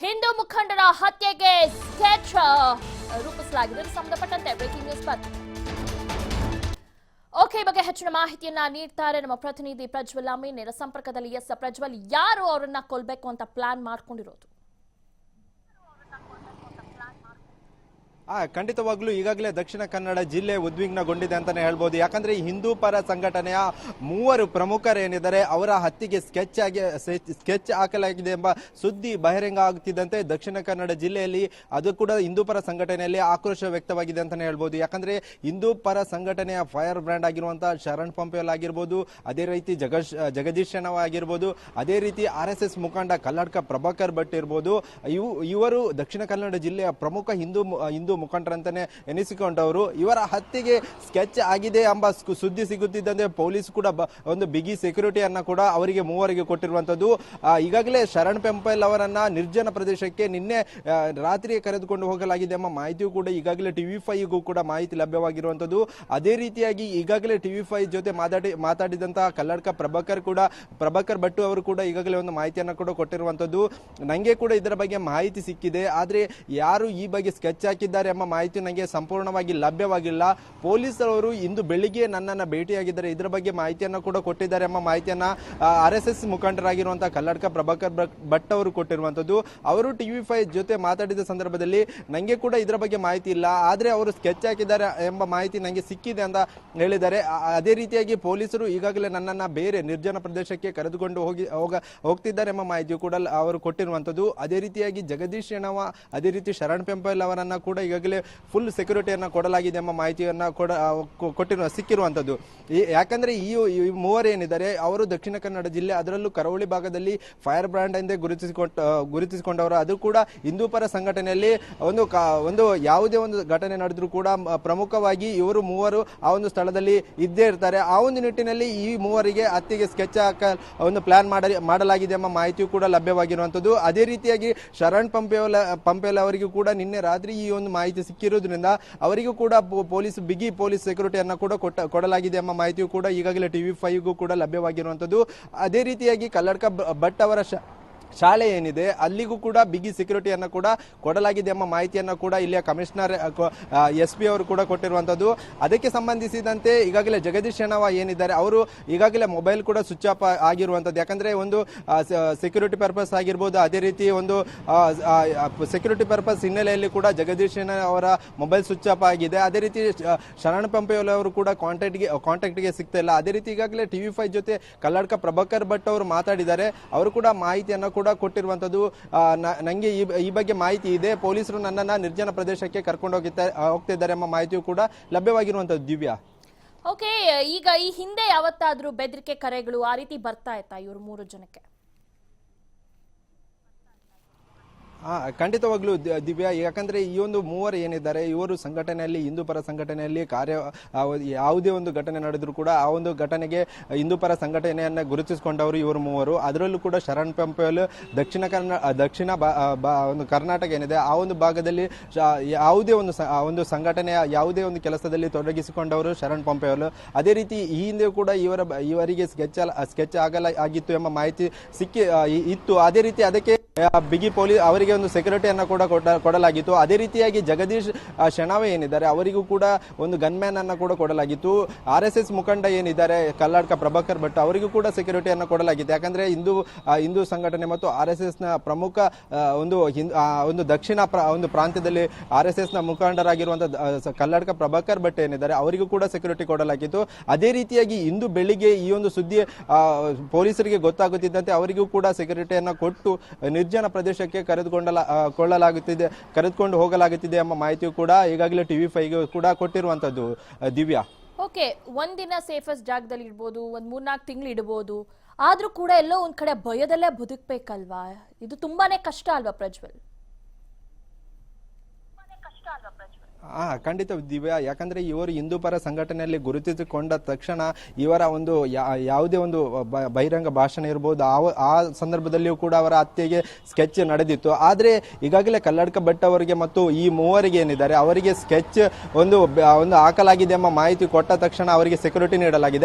ಹಿಂದೂ ಮುಖಂಡರ ಹತ್ಯೆಗೆ ಸ್ಕೆಚ್ ರೂಪಿಸಲಾಗಿದೆ. ಸಂಬಂಧಪಟ್ಟಂತೆ ಬ್ರೇಕಿಂಗ್ ನ್ಯೂಸ್ ಬಂತು. ಓಕೆ ಬಗ್ಗೆ ಹೆಚ್ಚಿನ ಮಾಹಿತಿಯನ್ನ ನೀಡ್ತಾರೆ ನಮ್ಮ ಪ್ರತಿನಿಧಿ ಪ್ರಜ್ವಲ್ ಅಮೀನ್. ನೇರ ಸಂಪರ್ಕದಲ್ಲಿ, ಎಸ್, ಪ್ರಜ್ವಲ್ ಯಾರು ಅವರನ್ನ ಕೊಲ್ಬೇಕು ಅಂತ ಪ್ಲಾನ್ ಮಾಡ್ಕೊಂಡಿರೋದು? ಆ, ಖಂಡಿತವಾಗ್ಲೂ ಈಗಾಗಲೇ ದಕ್ಷಿಣ ಕನ್ನಡ ಜಿಲ್ಲೆ ಉದ್ವಿಗ್ನಗೊಂಡಿದೆ ಅಂತಾನೆ ಹೇಳ್ಬೋದು. ಯಾಕಂದ್ರೆ ಈ ಹಿಂದೂ ಪರ ಸಂಘಟನೆಯ ಮೂವರು ಪ್ರಮುಖರೇನಿದ್ದಾರೆ, ಅವರ ಹತ್ತಿಗೆ ಸ್ಕೆಚ್ ಆಗಿ ಸ್ಕೆಚ್ ಹಾಕಲಾಗಿದೆ ಎಂಬ ಸುದ್ದಿ ಬಹಿರಂಗ ಆಗುತ್ತಿದ್ದಂತೆ ದಕ್ಷಿಣ ಕನ್ನಡ ಜಿಲ್ಲೆಯಲ್ಲಿ ಅದು ಕೂಡ ಹಿಂದೂ ಪರ ಸಂಘಟನೆಯಲ್ಲಿ ಆಕ್ರೋಶ ವ್ಯಕ್ತವಾಗಿದೆ ಅಂತಾನೆ ಹೇಳ್ಬೋದು. ಯಾಕಂದ್ರೆ ಹಿಂದೂ ಪರ ಸಂಘಟನೆಯ ಫೈರ್ ಬ್ರ್ಯಾಂಡ್ ಆಗಿರುವಂತಹ ಶರಣ್ ಪಂಪೇಲ್ ಆಗಿರ್ಬೋದು, ಅದೇ ರೀತಿ ಜಗಶ್, ಜಗದೀಶ್ ಶೆಣವ ಆಗಿರ್ಬೋದು, ಅದೇ ರೀತಿ ಆರ್ ಎಸ್ ಎಸ್ ಮುಖಂಡ ಕಲ್ಲಡ್ಕ ಪ್ರಭಾಕರ್ ಭಟ್ ಇರ್ಬೋದು. ಇವು, ಇವರು ದಕ್ಷಿಣ ಕನ್ನಡ ಜಿಲ್ಲೆಯ ಪ್ರಮುಖ ಹಿಂದೂ ಹಿಂದೂ ಮುಖಂಡರಂತಾನೆ ಎನಿಸಿಕೊಂಡವರು. ಇವರ ಹತ್ಯೆಗೆ ಸ್ಕೆಚ್ ಆಗಿದೆ ಎಂಬ ಸುದ್ದಿ ಸಿಗುತ್ತಿದ್ದಂತೆ ಪೊಲೀಸ್ ಕೂಡ ಒಂದು ಬಿಗಿ ಸೆಕ್ಯೂರಿಟಿಯನ್ನ ಕೂಡ ಅವರಿಗೆ ಮೂವರಿಗೆ ಕೊಟ್ಟಿರುವಂತದ್ದು ಈಗಾಗಲೇ ಶರಣ್ ಪೆಂಪಲ್ ಅವರನ್ನ ನಿರ್ಜನ ಪ್ರದೇಶಕ್ಕೆ ನಿನ್ನೆ ರಾತ್ರಿ ಕರೆದುಕೊಂಡು ಹೋಗಲಾಗಿದೆ ಎಂಬ ಮಾಹಿತಿಯು ಕೂಡ ಈಗಾಗಲೇ ಟಿವಿ ಫೈಗೂ ಕೂಡ ಮಾಹಿತಿ ಲಭ್ಯವಾಗಿರುವಂತದ್ದು ಅದೇ ರೀತಿಯಾಗಿ ಈಗಾಗಲೇ ಟಿವಿ ಫೈ ಜೊತೆ ಮಾತಾಡಿ, ಮಾತಾಡಿದಂತಹ ಕಲ್ಲಡ್ಕ ಪ್ರಭಾಕರ್ ಕೂಡ, ಪ್ರಭಾಕರ್ ಭಟ್ಟು ಅವರು ಕೂಡ ಈಗಾಗಲೇ ಒಂದು ಮಾಹಿತಿಯನ್ನು ಕೂಡ ಕೊಟ್ಟಿರುವಂತದ್ದು ನನಗೆ ಕೂಡ ಇದರ ಬಗ್ಗೆ ಮಾಹಿತಿ ಸಿಕ್ಕಿದೆ. ಆದರೆ ಯಾರು ಈ ಬಗ್ಗೆ ಸ್ಕೆಚ್ ಹಾಕಿದ್ದಾರೆ ಎಂಬ ಮಾಹಿತಿ ನನಗೆ ಸಂಪೂರ್ಣವಾಗಿ ಲಭ್ಯವಾಗಿಲ್ಲ. ಪೊಲೀಸರವರು ಇಂದು ಬೆಳಿಗ್ಗೆ ನನ್ನನ್ನು ಭೇಟಿಯಾಗಿದ್ದಾರೆ. ಇದರ ಬಗ್ಗೆ ಮಾಹಿತಿಯನ್ನು ಕೂಡ ಕೊಟ್ಟಿದ್ದಾರೆ ಎಂಬ ಮಾಹಿತಿಯನ್ನು ಆರ್ ಎಸ್ ಎಸ್ ಮುಖಂಡರಾಗಿರುವಂತಹ ಕಲ್ಲಡ್ಕ ಪ್ರಭಾಕರ್ ಭಟ್- ಅವರು ಕೊಟ್ಟಿರುವಂಥದ್ದು. ಅವರು ಟಿವಿ ಫೈ ಜೊತೆ ಮಾತಾಡಿದ ಸಂದರ್ಭದಲ್ಲಿ ನನಗೆ ಕೂಡ ಇದರ ಬಗ್ಗೆ ಮಾಹಿತಿ ಇಲ್ಲ. ಆದರೆ ಅವರು ಸ್ಕೆಚ್ ಹಾಕಿದ್ದಾರೆ ಎಂಬ ಮಾಹಿತಿ ನನಗೆ ಸಿಕ್ಕಿದೆ ಅಂತ ಹೇಳಿದ್ದಾರೆ. ಅದೇ ರೀತಿಯಾಗಿ ಪೊಲೀಸರು ಈಗಾಗಲೇ ನನ್ನನ್ನು ಬೇರೆ ನಿರ್ಜನ ಪ್ರದೇಶಕ್ಕೆ ಕರೆದುಕೊಂಡು ಹೋಗಿ, ಹೋಗ, ಹೋಗ್ತಿದ್ದಾರೆ ಎಂಬ ಮಾಹಿತಿಯು ಕೂಡ ಅವರು ಕೊಟ್ಟಿರುವಂಥದ್ದು. ಅದೇ ರೀತಿಯಾಗಿ ಜಗದೀಶ್ ಶೆಣವ, ಅದೇ ರೀತಿ ಶರಣ್ ಪೆಂಪಲ್ ಅವರನ್ನ ಕೂಡ ಈಗಾಗಲೇ ಫುಲ್ ಸೆಕ್ಯೂರಿಟಿಯನ್ನು ಕೊಡಲಾಗಿದೆ ಎಂಬ ಮಾಹಿತಿಯನ್ನು ಕೊಡ ಕೊಟ್ಟಿರುವ ಸಿಕ್ಕಿರುವಂಥದ್ದು ಯಾಕಂದ್ರೆ ಈ ಈ ಮೂವರು ಏನಿದ್ದಾರೆ, ಅವರು ದಕ್ಷಿಣ ಕನ್ನಡ ಜಿಲ್ಲೆ, ಅದರಲ್ಲೂ ಕರಾವಳಿ ಭಾಗದಲ್ಲಿ ಫೈರ್ ಬ್ರ್ಯಾಂಡ್ ಎಂದೇ ಗುರುತಿಸಿಕೊಂಡ ಗುರುತಿಸಿಕೊಂಡವರು, ಅದು ಕೂಡ ಹಿಂದೂ ಪರ ಸಂಘಟನೆಯಲ್ಲಿ ಒಂದು ಒಂದು ಯಾವುದೇ ಒಂದು ಘಟನೆ ನಡೆದರೂ ಕೂಡ ಪ್ರಮುಖವಾಗಿ ಇವರು ಮೂವರು ಆ ಒಂದು ಸ್ಥಳದಲ್ಲಿ ಇದ್ದೇ ಇರ್ತಾರೆ. ಆ ಒಂದು ನಿಟ್ಟಿನಲ್ಲಿ ಈ ಮೂವರಿಗೆ ಅತ್ತಿಗೆ ಸ್ಕೆಚ್ ಹಾಕ, ಒಂದು ಪ್ಲಾನ್ ಮಾಡ ಮಾಡಲಾಗಿದೆ ಎಂಬ ಮಾಹಿತಿಯು ಕೂಡ ಲಭ್ಯವಾಗಿರುವಂಥದ್ದು ಅದೇ ರೀತಿಯಾಗಿ ಶರಣ್ ಪಂಪೇಲ ಪಂಪೆಲ್ ಅವರಿಗೂ ಕೂಡ ನಿನ್ನೆ ರಾತ್ರಿ ಈ ಒಂದು ಮಾಹಿತಿ ಸಿಕ್ಕಿರುವುದರಿಂದ ಅವರಿಗೂ ಕೂಡ ಪೊಲೀಸ್, ಬಿಗಿ ಪೊಲೀಸ್ ಸೆಕ್ಯೂರಿಟಿಯನ್ನು ಕೂಡ ಕೊಡಲಾಗಿದೆ ಎಂಬ ಮಾಹಿತಿಯು ಕೂಡ ಈಗಾಗಲೇ ಟಿವಿ ಫೈವ್ಗೂ ಕೂಡ ಲಭ್ಯವಾಗಿರುವಂತದ್ದು ಅದೇ ರೀತಿಯಾಗಿ ಕಲ್ಲಡ್ಕ ಭಟ್ ಅವರ ಶಾಲೆ ಏನಿದೆ, ಅಲ್ಲಿಗೂ ಕೂಡ ಬಿಗಿ ಸೆಕ್ಯೂರಿಟಿಯನ್ನು ಕೂಡ ಕೊಡಲಾಗಿದೆ ಎಂಬ ಮಾಹಿತಿಯನ್ನು ಕೂಡ ಇಲ್ಲಿಯ ಕಮಿಷನರ್ ಎಸ್ ಪಿ ಅವರು ಕೂಡ ಕೊಟ್ಟಿರುವಂತದ್ದು ಅದಕ್ಕೆ ಸಂಬಂಧಿಸಿದಂತೆ ಈಗಾಗಲೇ ಜಗದೀಶ್ ಶೆಣವ ಏನಿದ್ದಾರೆ, ಅವರು ಈಗಾಗಲೇ ಮೊಬೈಲ್ ಕೂಡ ಸ್ವಿಚ್ ಆಫ್ ಆಗಿರುವಂತದ್ದು ಯಾಕಂದ್ರೆ ಒಂದು ಸೆಕ್ಯೂರಿಟಿ ಪರ್ಪಸ್ ಆಗಿರ್ಬೋದು, ಅದೇ ರೀತಿ ಒಂದು ಸೆಕ್ಯೂರಿಟಿ ಪರ್ಪಸ್ ಹಿನ್ನೆಲೆಯಲ್ಲಿ ಕೂಡ ಜಗದೀಶ್ ಶೆಣ ಅವರ ಮೊಬೈಲ್ ಸ್ವಿಚ್ ಆಫ್ ಆಗಿದೆ. ಅದೇ ರೀತಿ ಶರಣ್ ಪಂಪೇಲ್ ಅವರು ಕೂಡ ಕಾಂಟ್ಯಾಕ್ಟ್ಗೆ ಕಾಂಟ್ಯಾಕ್ಟ್ಗೆ ಸಿಗ್ತಾ ಇಲ್ಲ. ಅದೇ ರೀತಿ ಈಗಾಗಲೇ ಟಿವಿ ಫೈವ್ ಜೊತೆ ಕಲ್ಲಡ್ಕ ಪ್ರಭಾಕರ್ ಭಟ್ ಅವರು ಮಾತಾಡಿದ್ದಾರೆ. ಅವರು ಕೂಡ ಮಾಹಿತಿಯನ್ನು ಕೂಡ ಕೊಟ್ಟಿರುವಂತದ್ದು ಕೊಟ್ಟಿರುವಂಥದ್ದು ನನಗೆ ನಂಗೆ ಈ ಬಗ್ಗೆ ಮಾಹಿತಿ ಇದೆ. ಪೊಲೀಸರು ನನ್ನನ್ನ ನಿರ್ಜನ ಪ್ರದೇಶಕ್ಕೆ ಕರ್ಕೊಂಡು ಹೋಗಿದ್ದಾರೆ ಹೋಗ್ತಿದ್ದಾರೆ ಎಂಬ ಮಾಹಿತಿಯು ಕೂಡ ಲಭ್ಯವಾಗಿರುವಂಥದ್ದು. ದಿವ್ಯಾ. ಓಕೆ, ಈಗ ಈ ಹಿಂದೆ ಯಾವತ್ತಾದ್ರೂ ಬೆದರಿಕೆ, ಕರೆಗಳು ಆ ರೀತಿ ಬರ್ತಾ ಇತ್ತಾ ಇವ್ರು ಮೂರು ಜನಕ್ಕೆ? ಖಂಡಿತವಾಗ್ಲೂ ದಿವ್ಯಾ, ಯಾಕಂದ್ರೆ ಈ ಒಂದು ಮೂವರು ಏನಿದ್ದಾರೆ, ಇವರು ಸಂಘಟನೆಯಲ್ಲಿ, ಹಿಂದೂ ಪರ ಸಂಘಟನೆಯಲ್ಲಿ ಕಾರ್ಯ ಯಾವುದೇ ಒಂದು ಘಟನೆ ನಡೆದರೂ ಕೂಡ ಆ ಒಂದು ಘಟನೆಗೆ ಹಿಂದೂ ಪರ ಸಂಘಟನೆಯನ್ನ ಗುರುತಿಸಿಕೊಂಡವರು ಇವರು ಮೂವರು. ಅದರಲ್ಲೂ ಕೂಡ ಶರಣ್ ಪಂಪಲ್, ದಕ್ಷಿಣ ಕರ್ನಾ ದಕ್ಷಿಣ ಒಂದು ಕರ್ನಾಟಕ ಏನಿದೆ, ಆ ಒಂದು ಭಾಗದಲ್ಲಿ ಯಾವುದೇ ಒಂದು ಒಂದು ಸಂಘಟನೆಯ ಯಾವುದೇ ಒಂದು ಕೆಲಸದಲ್ಲಿ ತೊಡಗಿಸಿಕೊಂಡವರು ಶರಣ್ ಪಂಪೇಲ್. ಅದೇ ರೀತಿ ಈ ಹಿಂದೆ ಕೂಡ ಇವರ ಇವರಿಗೆ ಸ್ಕೆಚ್ ಸ್ಕೆಚ್ ಆಗಲ್ಲ ಆಗಿತ್ತು ಎಂಬ ಮಾಹಿತಿ ಸಿಕ್ಕಿ ಇತ್ತು. ಅದೇ ರೀತಿ ಅದಕ್ಕೆ ಬಿಗಿ ಪೊಲೀಸ್ ಅವರಿಗೆ ಒಂದು ಸೆಕ್ಯೂರಿಟಿಯನ್ನು ಕೂಡ ಕೊಡ- ಕೊಡಲಾಗಿತ್ತು. ಅದೇ ರೀತಿಯಾಗಿ ಜಗದೀಶ್ ಶೆಣಾವೆ ಏನಿದ್ದಾರೆ, ಅವರಿಗೂ ಕೂಡ ಒಂದು ಗನ್ಮ್ಯಾನ್ ಅನ್ನು ಕೂಡ ಕೊಡಲಾಗಿತ್ತು. ಆರ್ ಎಸ್ ಎಸ್ ಮುಖಂಡ ಏನಿದ್ದಾರೆ, ಕಲ್ಲಾಡ್ಕ ಪ್ರಭಾಕರ್ ಭಟ್, ಅವರಿಗೂ ಕೂಡ ಸೆಕ್ಯೂರಿಟಿಯನ್ನು ಕೊಡಲಾಗಿತ್ತು. ಯಾಕಂದ್ರೆ ಹಿಂದೂ ಹಿಂದೂ ಸಂಘಟನೆ ಮತ್ತು ಆರ್ ಎಸ್ ಎಸ್ನ ಪ್ರಮುಖ ಒಂದು ಒಂದು ದಕ್ಷಿಣ ಒಂದು ಪ್ರಾಂತ್ಯದಲ್ಲಿ ಆರ್ ಎಸ್ನ ಮುಖಂಡರಾಗಿರುವಂತಹ ಕಲ್ಲಾಡ್ಕ ಪ್ರಭಾಕರ್ ಭಟ್ ಏನಿದ್ದಾರೆ, ಅವರಿಗೂ ಕೂಡ ಸೆಕ್ಯೂರಿಟಿ ಕೊಡಲಾಗಿತ್ತು. ಅದೇ ರೀತಿಯಾಗಿ ಇಂದು ಬೆಳಿಗ್ಗೆ ಈ ಒಂದು ಸುದ್ದಿ ಪೊಲೀಸರಿಗೆ ಗೊತ್ತಾಗುತ್ತಿದ್ದಂತೆ ಅವರಿಗೂ ಕೂಡ ಸೆಕ್ಯೂರಿಟಿಯನ್ನು ಕೊಟ್ಟು ನಿರ್ಜನ ಪ್ರದೇಶಕ್ಕೆ ಕರೆದುಕೊಂಡಲ ಕೊಳ್ಳಲಾಗುತ್ತಿದೆ ಕರೆದುಕೊಂಡು ಹೋಗಲಾಗುತ್ತಿದೆ ಎಂಬ ಮಾಹಿತಿಯು ಕೂಡ ಈಗಾಗಲೇ ಟಿವಿ ಫೈವ್ಗೆ ಕೂಡ ಕೊಟ್ಟಿರುವಂತದ್ದು ದಿವ್ಯಾ. ಓಕೆ, ಒಂದಿನ ಸೇಫೆಸ್ಟ್ ಜಾಗದಲ್ಲಿ ಇಡ್ಬೋದು, ಒಂದ್ ಮೂರ್ನಾಲ್ಕು ತಿಂಗಳು ಇಡ್ಬೋದು. ಆದ್ರೂ ಕೂಡ ಎಲ್ಲೋ ಒಂದ್ ಕಡೆ ಭಯದಲ್ಲೇ ಬದುಕ್ಬೇಕಲ್ವಾ? ಇದು ತುಂಬಾನೇ ಕಷ್ಟ ಅಲ್ವಾ ಪ್ರಜ್ವಲ್? ಹಾ ಖಂಡಿತ ದಿವ್ಯಾ, ಯಾಕಂದ್ರೆ ಇವರು ಹಿಂದೂ ಪರ ಸಂಘಟನೆಯಲ್ಲಿ ಗುರುತಿಸಿಕೊಂಡ ತಕ್ಷಣ ಇವರ ಒಂದು ಯಾವುದೇ ಒಂದು ಬಹಿರಂಗ ಭಾಷಣ ಇರ್ಬೋದು, ಆ ಆ ಸಂದರ್ಭದಲ್ಲಿಯೂ ಕೂಡ ಅವರ ಹತ್ಯೆಗೆ ಸ್ಕೆಚ್ ನಡೆದಿತ್ತು. ಆದ್ರೆ ಈಗಾಗಲೇ ಕಲ್ಲಡ್ಕ ಭಟ್ ಅವರಿಗೆ ಮತ್ತು ಈ ಮೂವರಿಗೆ ಏನಿದ್ದಾರೆ, ಅವರಿಗೆ ಸ್ಕೆಚ್ ಒಂದು ಒಂದು ಹಾಕಲಾಗಿದೆ ಎಂಬ ಮಾಹಿತಿ ಕೊಟ್ಟ ತಕ್ಷಣ ಅವರಿಗೆ ಸೆಕ್ಯೂರಿಟಿ ನೀಡಲಾಗಿದೆ.